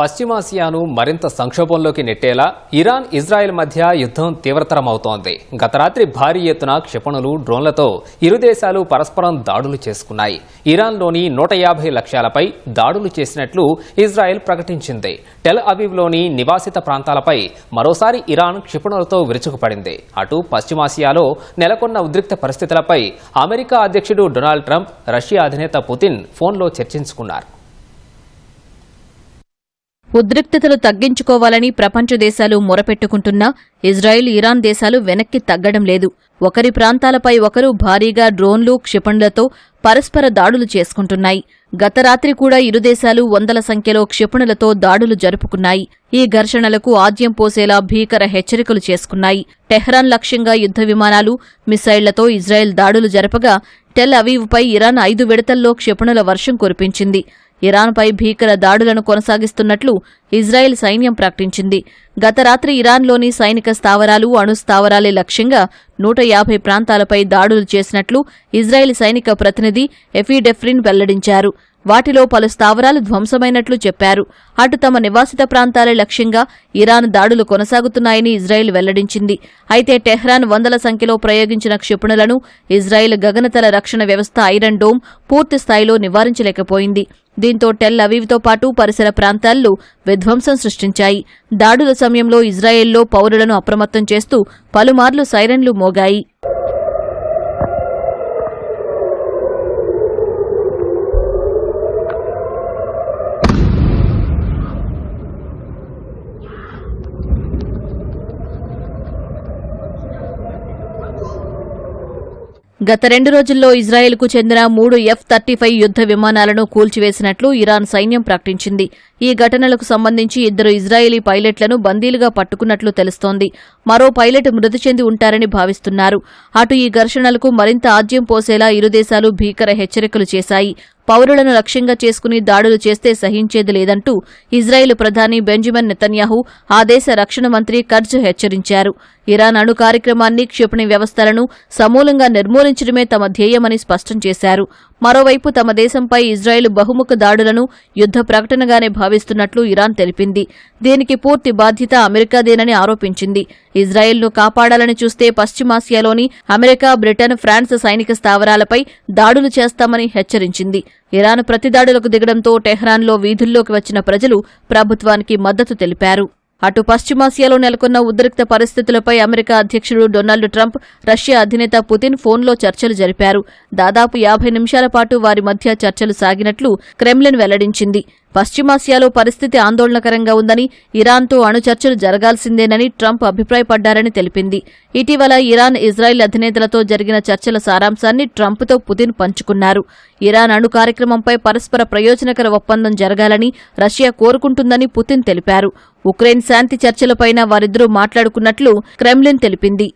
పశ్చిమాసియాను మరింత సంక్షోభంలోకి నెట్టేలా Iran Israel మధ్య యుద్ధం తీవ్రతరమవుతోంది. గత రాత్రి భారీ ఎత్తున క్షిపణులు డ్రోన్లతో ఇరు దేశాలు పరస్పరం దాడులు చేసుకున్నాయి. ఇరాన్లోని నూట యాభై లక్ష్యాలపై దాడులు చేసినట్లు ఇజ్రాయెల్ ప్రకటించింది. టెల్ అవీవ్లోని నివాసిత ప్రాంతాలపై మరోసారి ఇరాన్ క్షిపణులతో విరుచుకుపడింది. అటు పశ్చిమాసియాలో నెలకొన్న ఉద్రిక్త పరిస్థితులపై అమెరికా అధ్యక్షుడు డొనాల్డ్ ట్రంప్ రష్యా అధినేత పుతిన్ ఫోన్లో చర్చించుకున్నారు. ఉద్రిక్తతలు తగ్గించుకోవాలని ప్రపంచ దేశాలు మొరపెట్టుకుంటున్నా ఇజ్రాయిల్ ఇరాన్ దేశాలు వెనక్కి తగ్గడం లేదు. ఒకరి ప్రాంతాలపై ఒకరు భారీగా డ్రోన్లు క్షిపణులతో పరస్పర దాడులు చేసుకుంటున్నాయి. గత రాత్రి కూడా ఇరు దేశాలు వందల సంఖ్యలో క్షిపణులతో దాడులు జరుపుకున్నాయి. ఈ ఘర్షణలకు ఆద్యం పోసేలా భీకర హెచ్చరికలు చేసుకున్నాయి. టెహ్రాన్ లక్ష్యంగా యుద్ధ విమానాలు మిసైళ్ళతో ఇజ్రాయెల్ దాడులు జరపగా టెల్ అవీవ్పై ఇరాన్ ఐదు విడతల్లో క్షిపణుల వర్షం కురిపించింది. ఇరాన్పై భీకర దాడులను కొనసాగిస్తున్నట్లు ఇజ్రాయెల్ సైన్యం ప్రకటించింది. గత రాత్రి ఇరాన్లోని సైనిక స్థావరాలు అణు స్థావరాలే లక్ష్యంగా నూట యాభై ప్రాంతాలపై దాడులు చేసినట్లు ఇజ్రాయెల్ సైనిక ప్రతినిధి ఎఫీడెఫ్రిన్ వెల్లడించారు. వాటిలో పలు స్థావరాలు ధ్వంసమైనట్లు చెప్పారు. అటు తమ నివాసిత ప్రాంతాలే లక్ష్యంగా ఇరాన్ దాడులు కొనసాగుతున్నాయని ఇజ్రాయెల్ వెల్లడించింది. అయితే టెహ్రాన్ వందల సంఖ్యలో ప్రయోగించిన క్షిపణులను ఇజ్రాయెల్ గగనతల రక్షణ వ్యవస్థ ఐరన్ డోమ్ పూర్తి స్థాయిలో నివారించలేకపోయింది. దీంతో టెల్ అవీవ్తో పాటు పరిసర ప్రాంతాల్లో విధ్వంసం సృష్టించాయి. దాడుల సమయంలో ఇజ్రాయెల్లో పౌరులను అప్రమత్తం చేస్తూ పలుమార్లు సైరన్లు మోగాయి. గత రెండు రోజుల్లో ఇజ్రాయెల్కు చెందిన మూడు ఎఫ్ థర్టీ ఫైవ్ యుద్ధ విమానాలను కూల్చివేసినట్లు ఇరాన్ సైన్యం ప్రకటించింది. ఈ ఘటనలకు సంబంధించి ఇద్దరు ఇజ్రాయేలీ పైలట్లను బందీలుగా పట్టుకున్నట్లు తెలుస్తోంది. మరో పైలట్ మృతి చెంది ఉంటారని భావిస్తున్నారు. అటు ఈ ఘర్షణలకు మరింత ఆద్యం పోసేలా ఇరు దేశాలు భీకర హెచ్చరికలు చేశాయి. పౌరులను లక్ష్యంగా చేసుకుని దాడులు చేస్తే సహించేది లేదంటూ ఇజ్రాయెల్ ప్రధాని బెంజమిన్ నెతన్యాహు ఆ దేశ రక్షణ మంత్రి కర్జ్ హెచ్చరించారు. ఇరాన్ అణు కార్యక్రమాన్ని క్షిపణి వ్యవస్థలను సమూలంగా నిర్మూలించడమే తమ ధ్యేయమని స్పష్టం చేశారు. మరోవైపు తమ దేశంపై ఇజ్రాయెల్ బహుముఖ దాడులను యుద్ధ ప్రకటనగానే భావిస్తున్నట్లు ఇరాన్ తెలిపింది. దీనికి పూర్తి బాధ్యత అమెరికాదేనని ఆరోపించింది. ఇజ్రాయెల్ను కాపాడాలని చూస్తే పశ్చిమాసియాలోని అమెరికా బ్రిటన్ ఫ్రాన్స్ సైనిక స్థావరాలపై దాడులు చేస్తామని హెచ్చరించింది. ఇరాన్ ప్రతిదాడులకు దిగడంతో టెహ్రాన్లో వీధుల్లోకి వచ్చిన ప్రజలు ప్రభుత్వానికి మద్దతు తెలిపారు. అటు పశ్చిమాసియాలో నెలకొన్న ఉద్రిక్త పరిస్థితులపై అమెరికా అధ్యక్షుడు డొనాల్డ్ ట్రంప్ రష్యా అధినేత పుతిన్ ఫోన్లో చర్చలు జరిపారు. దాదాపు యాభై నిమిషాల పాటు వారి మధ్య చర్చలు సాగినట్లు క్రెమ్లిన్ వెల్లడించింది. పశ్చిమాసియాలో పరిస్థితి ఆందోళనకరంగా ఉందని ఇరాన్తో అణు చర్చలు జరగాల్సిందేనని ట్రంప్ అభిప్రాయపడ్డారని తెలిపింది. ఇటీవల ఇరాన్ ఇజ్రాయెల్ అధినేతలతో జరిగిన చర్చల సారాంశాన్ని ట్రంప్తో పుతిన్ పంచుకున్నారు. ఇరాన్ అణు కార్యక్రమంపై పరస్పర ప్రయోజనకర ఒప్పందం జరగాలని రష్యా కోరుకుంటుందని పుతిన్ తెలిపారు. ఉక్రెయిన్ శాంతి చర్చలపైన వారిద్దరూ మాట్లాడుకున్నట్లు క్రెమ్లిన్ తెలిపింది.